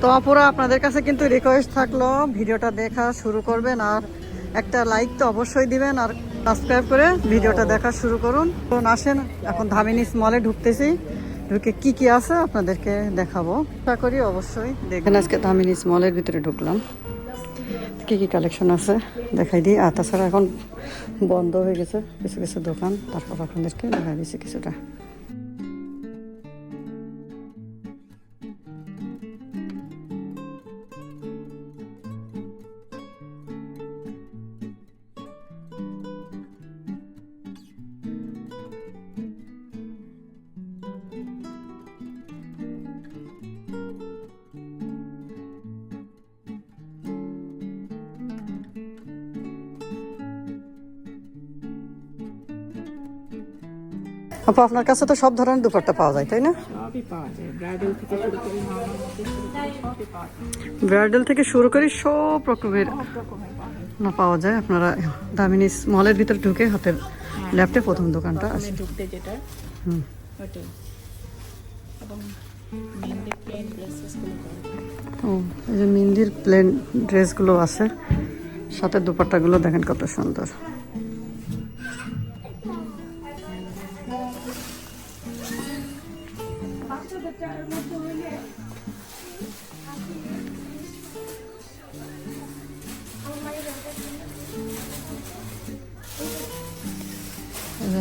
তো অপরা আপনাদের কাছে কিন্তু রিকোয়েস্ট থাকল, ভিডিওটা দেখা শুরু করবেন আর একটা লাইক তো অবশ্যই দিবেন আর সাবস্ক্রাইব করে ভিডিওটা দেখা শুরু করুন। তো আসেন, এখন ধামিনী মলে ঢুকতেছি, ঢুকে কি কি আছে আপনাদেরকে দেখাবো। আশা করি অবশ্যই দেখবেন। আজকে ধামিনী মলের ভিতরে ঢুকলাম। কি কি কালেকশন আছে দেখাই দিই। আর তাছাড়া এখন বন্ধ হয়ে গেছে, কিছু কিছু দোকান। তারপর আপনাদেরকে দেখাই দিচ্ছি কিছুটা। আপু আপনার কাছে তো সব ধরনের দুপাট্টা পাওয়া যায় তাই না? সবই পাওয়া যায়। ব্রাইডাল থেকে শুরু করে সব রকমের না পাওয়া যায়। আপনারা দামিনী মলের ভিতরে ঢুকে হাতের ল্যাপটে প্রথম দোকানটা আছে ঢুকতে যেটা। হুম। ও এই যে মেহেন্দির প্লেন ড্রেসগুলো আছে সাথে দুপাট্টাগুলো দেখেন কত সুন্দর।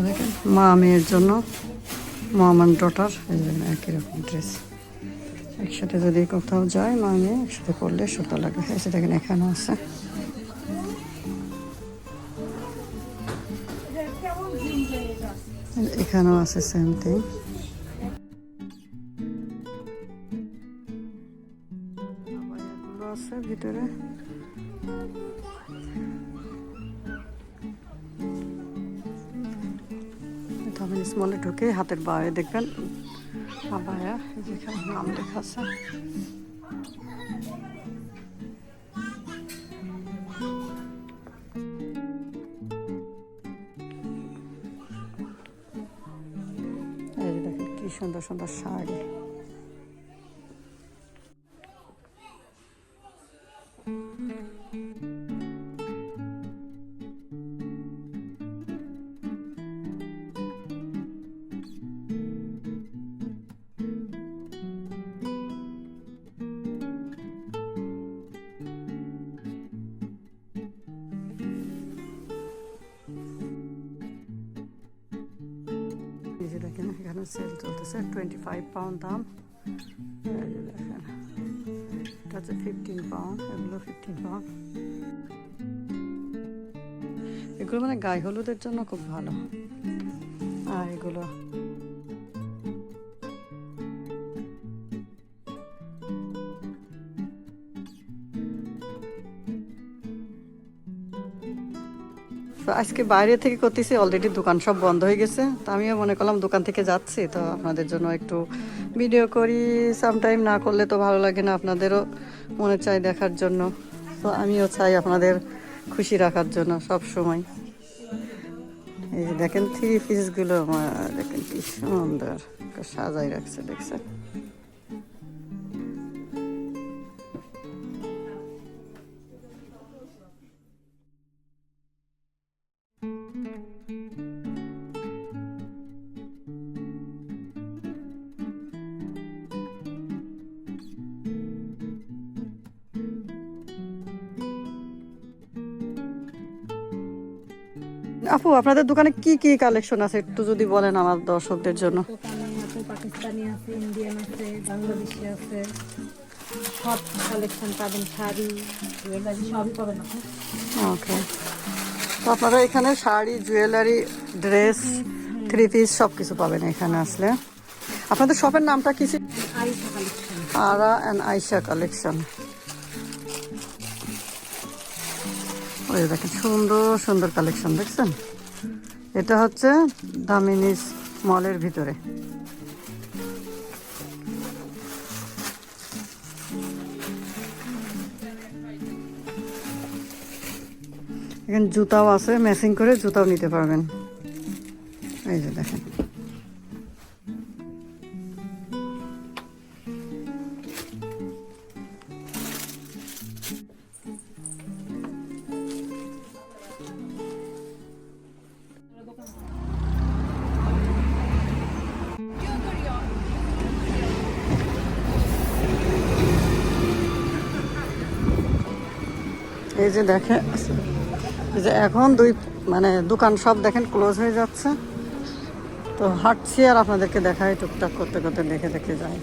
দেখেন মা মেয়ের জন্য মহামান ডটার এই যে একই রকম ড্রেস একসাথে যদি কোথাও যায় মা মেয়ে, একসাথে পড়লে সুতো লাগে। এই যে দেখেন, এখানেও আছে। এখানেও আছে সেম থিং আছে ভিতরে। স্মলে ঢুকে হাতের বায়ে, দেখবেন? আবায়া যেখানে নাম লেখা আছে। দেখেন, কি সুন্দর সুন্দর শাড়ি। সেল চলতেছে টোয়েন্টি ফাইভ পাউন্ড দাম দেখেন এটা হচ্ছে ফিফটিন পাউন্ড এগুলো ফিফটিন পাউন্ড এগুলো মানে গায়ে হলুদের জন্য খুব ভালো। আর এগুলো তো আজকে বাইরে থেকে করতেছি অলরেডি দোকান সব বন্ধ হয়ে গেছে। তো আমিও মনে করলাম দোকান থেকে যাচ্ছি, তো আপনাদের জন্য একটু ভিডিও করি। সামটাইম না করলে তো ভালো লাগে না আপনাদেরও মনে চাই দেখার জন্য। তো আমিও চাই আপনাদের খুশি রাখার জন্য সব সময়। এই দেখেন থ্রি পিসগুলো আমার দেখেন কি সুন্দর। সাজাই রাখছে, দেখছেন? আপু আপনাদের দোকানে কি কি কালেকশন আছে? একটু যদি বলেন আমার দর্শকদের জন্য। পাকিস্তানি আছে ইন্ডিয়ান আছে বাংলাদেশি আছে। সব কালেকশন পাবেন শাড়ি জুয়েলারি সবই পাবেন ওকে তো আপনারা এখানে sari jewellery dress three piece সব কিছু পাবেন এখানে আসলে। আপনাদের শপের নামটা কি ছিল? Collection Ara and Aisa collection ওই দেখেন, সুন্দর সুন্দর কালেকশন দেখছেন? এটা হচ্ছে দামিনিস মলের ভিতরে। এখানে জুতাও আছে ম্যাচিং করে জুতাও নিতে পারবেন। এই যে দেখেন। এই যে দেখে যে এখন দুই মানে দোকান সব দেখেন ক্লোজ হয়ে যাচ্ছে। তো হাঁটছি আর আপনাদেরকে দেখাই, টুকটাক করতে করতে দেখে দেখে যাই।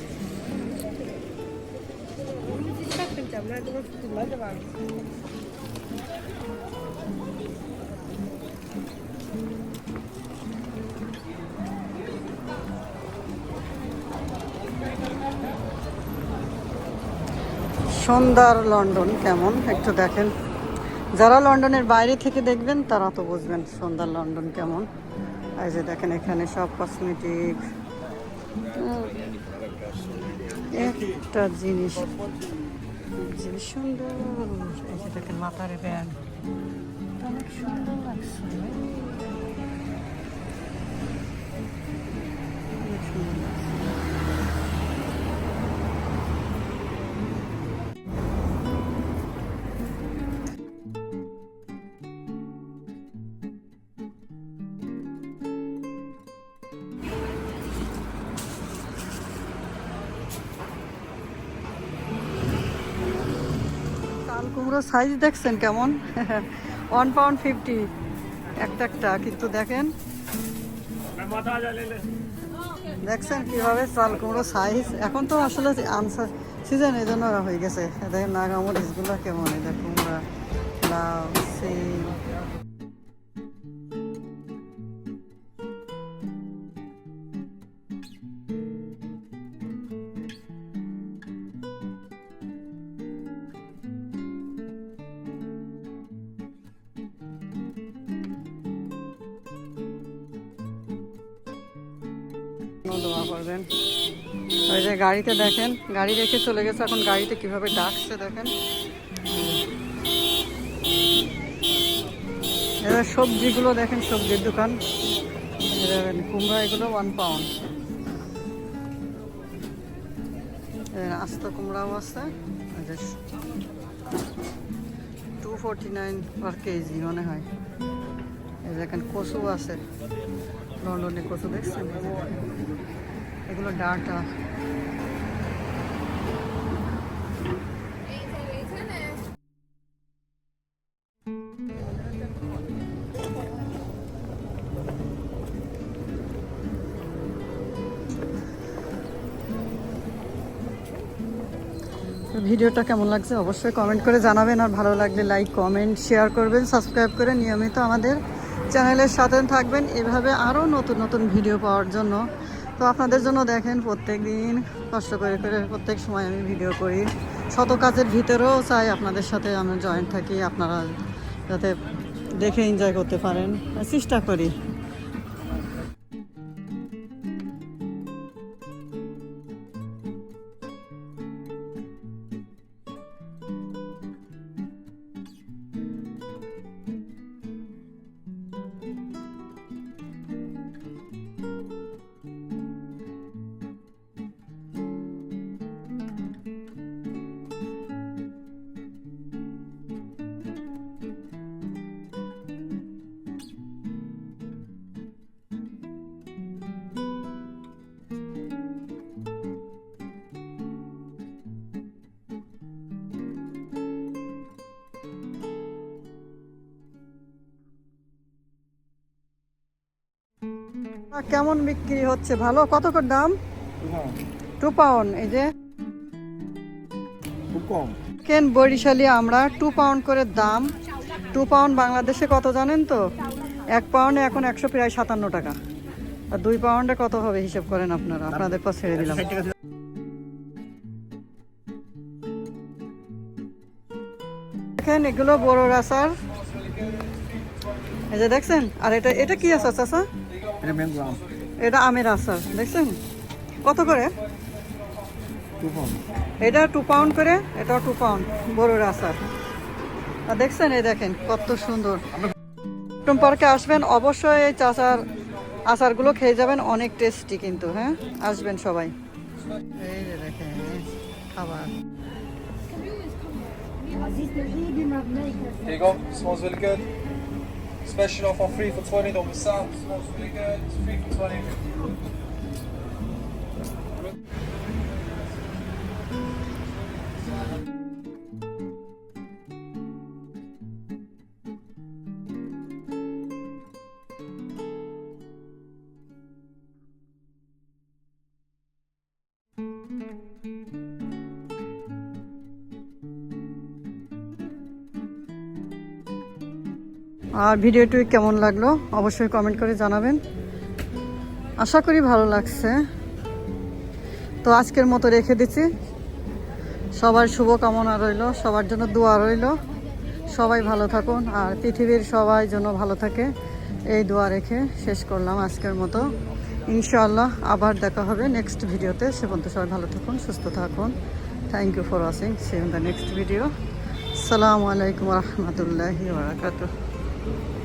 সন্ধ্যার লন্ডন কেমন? একটু দেখেন। যারা লন্ডনের বাইরে থেকে দেখবেন, তারা তো বুঝবেন সন্ধ্যার লন্ডন কেমন। এই যে দেখেন এখানে সব কসমেটিক একটা জিনিস জিনিস সুন্দর। এই যে দেখেন মাথার ব্যাগ অনেক সুন্দর লাগছে। কুমড়ো সাইজ দেখছেন কেমন? ওয়ান পাউন্ড ফিফটি একটা একটা, কিন্তু দেখেন। দেখছেন কীভাবে চাল কুমড়ো সাইজ এখন তো আসলে আনসার সিজন এই জন্য হয়ে গেছে। দেখেন নাগামরিচগুলো কেমন? এদের কুমড়া, লাউ, সিম দোয়া করবেন। ওই যে গাড়িতে দেখেন, গাড়ি রেখে চলে গেছে, এখন গাড়িতে কীভাবে ডাকছে দেখেন। এবার সবজিগুলো দেখেন, সবজির দোকান। কুমড়া এগুলো ওয়ান পাউন্ড আস্ত কুমড়াও আছে। Two forty nine per KG মনে হয়। এই দেখেন কচু আছে। লন্ডনে কচু দেখছেন। এগুলো ডাটা। ভিডিওটা কেমন লাগছে অবশ্যই কমেন্ট করে জানাবেন, আর ভালো লাগলে লাইক কমেন্ট শেয়ার করবেন সাবস্ক্রাইব করে নিয়মিত আমাদের চ্যানেলের সাথে থাকবেন। এভাবে আরও নতুন নতুন ভিডিও পাওয়ার জন্য তো আপনাদের জন্য দেখেন প্রত্যেক দিন কষ্ট করে করে প্রত্যেক সময় আমি ভিডিও করি। শত কাজের ভিতরেও চাই আপনাদের সাথে আমি জয়েন্ট থাকি, আপনারা যাতে দেখে এনজয় করতে পারেন। চেষ্টা করি। কেমন বিক্রি হচ্ছে? ভালো? কত করে দাম? টু পাউন্ড এই যে। কেন বরিশালি আমরা। টু পাউন্ড করে দাম। টু পাউন্ড বাংলাদেশে কত জানেন তো? এক পাউন্ডে এখন একশো প্রায় সাতান্ন টাকা। আর দুই পাউন্ডে কত হবে হিসেব করেন আপনারা? আপনাদের পর ছেড়ে দিলাম। দেখেন এগুলো বড় আচার এই যে দেখছেন? আর এটা এটা কি আছে চাচা? এটা ম্যাঙ্গো আম এটা আমের আচার দেখছেন? কত করে? Two pound. এটা টু পাউন্ড করে এটাও টু পাউন্ড বড়োর আচার। আর দেখছেন এই দেখেন কত সুন্দর। টুম পার্কে আসবেন অবশ্যই এই চাচার আচারগুলো খেয়ে যাবেন অনেক টেস্টি কিন্তু হ্যাঁ? আসবেন সবাই। এই যে দেখেন খাবার। Here you go. Smells really good. Special offer free for 20 dollars. Sounds really good. It's free for 20. আর ভিডিওটি কেমন লাগল অবশ্যই কমেন্ট করে জানাবেন। আশা করি ভালো লাগছে। তো আজকের মতো রেখে দিচ্ছি। সবার শুভকামনা রইল, সবার জন্য দোয়া রইল। সবাই ভালো থাকুন আর পৃথিবীর সবাই যেন ভালো থাকে, এই দোয়া রেখে শেষ করলাম আজকের মতো। ইনশাআল্লাহ আবার দেখা হবে নেক্সট ভিডিওতে। সে পর্যন্ত সবাই ভালো থাকুন, সুস্থ থাকুন। Thank you for watching see in the next video সালামু আলাইকুম রহমতুল্লাহি বারাকাতুহ। Thank you.